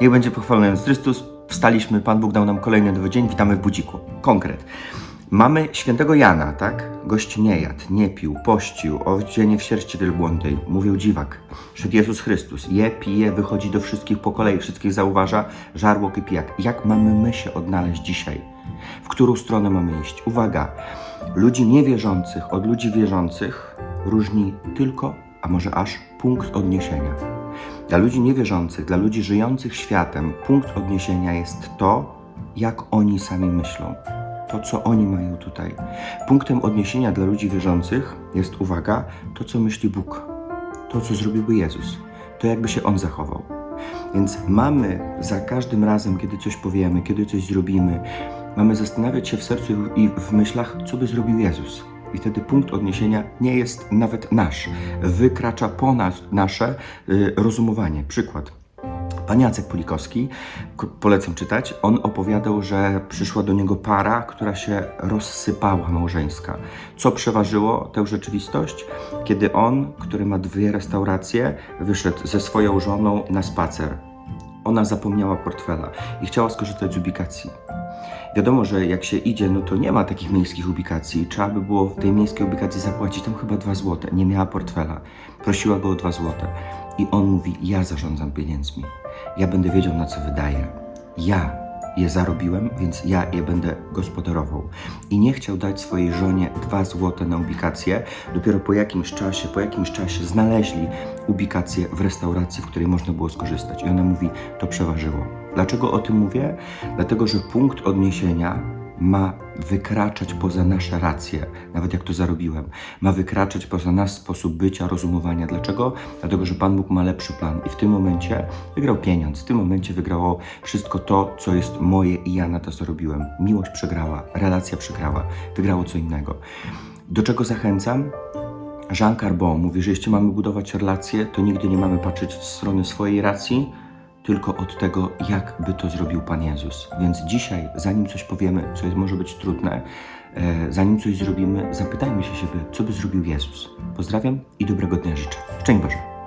Niech będzie pochwalony Jezus Chrystus. Wstaliśmy, Pan Bóg dał nam kolejny nowy dzień, witamy w budziku. Konkret. Mamy świętego Jana, tak? Gość nie jadł, nie pił, pościł, odzienie w sierści wielbłądej, mówił dziwak. Szedł Jezus Chrystus, je, pije, wychodzi do wszystkich po kolei, wszystkich zauważa, żarłok i pijak. Jak mamy my się odnaleźć dzisiaj? W którą stronę mamy iść? Uwaga, ludzi niewierzących od ludzi wierzących różni tylko, a może aż punkt odniesienia. Dla ludzi niewierzących, dla ludzi żyjących światem, punkt odniesienia jest to, jak oni sami myślą. To, co oni mają tutaj. Punktem odniesienia dla ludzi wierzących jest, uwaga, to, co myśli Bóg. To, co zrobiłby Jezus. To, jakby się On zachował. Więc mamy za każdym razem, kiedy coś powiemy, kiedy coś zrobimy, mamy zastanawiać się w sercu i w myślach, co by zrobił Jezus. I wtedy punkt odniesienia nie jest nawet nasz. Wykracza ponad nasze y, rozumowanie. Przykład. Pan Jacek Pulikowski, k- polecam czytać, on opowiadał, że przyszła do niego para, która się rozsypała małżeńska. Co przeważyło tę rzeczywistość? Kiedy on, który ma dwie restauracje, wyszedł ze swoją żoną na spacer. Ona zapomniała portfela i chciała skorzystać z ubikacji. Wiadomo, że jak się idzie, no to nie ma takich miejskich ubikacji. Trzeba by było w tej miejskiej ubikacji zapłacić tam chyba 2 złote. Nie miała portfela. Prosiła go o 2 złote. I on mówi: Ja zarządzam pieniędzmi. Ja będę wiedział, na co wydaję. Ja je zarobiłem, więc ja je będę gospodarował. I nie chciał dać swojej żonie 2 złote na ubikację. Dopiero po jakimś czasie, po jakimś czasie znaleźli ubikację w restauracji, w której można było skorzystać. I ona mówi: To przeważyło. Dlaczego o tym mówię? Dlatego, że punkt odniesienia ma wykraczać poza nasze racje, nawet jak to zarobiłem, ma wykraczać poza nasz sposób bycia, rozumowania. Dlaczego? Dlatego, że Pan Bóg ma lepszy plan i w tym momencie wygrał pieniądz, w tym momencie wygrało wszystko to, co jest moje i ja na to zarobiłem. Miłość przegrała, relacja przegrała, wygrało co innego. Do czego zachęcam? Jean Carbon mówi, że jeśli mamy budować relacje, to nigdy nie mamy patrzeć z strony swojej racji, tylko od tego, jak by to zrobił Pan Jezus. Więc dzisiaj, zanim coś powiemy, co jest, może być trudne, e, zanim coś zrobimy, zapytajmy się siebie, co by zrobił Jezus. Pozdrawiam i dobrego dnia życzę. Szczęść Boże.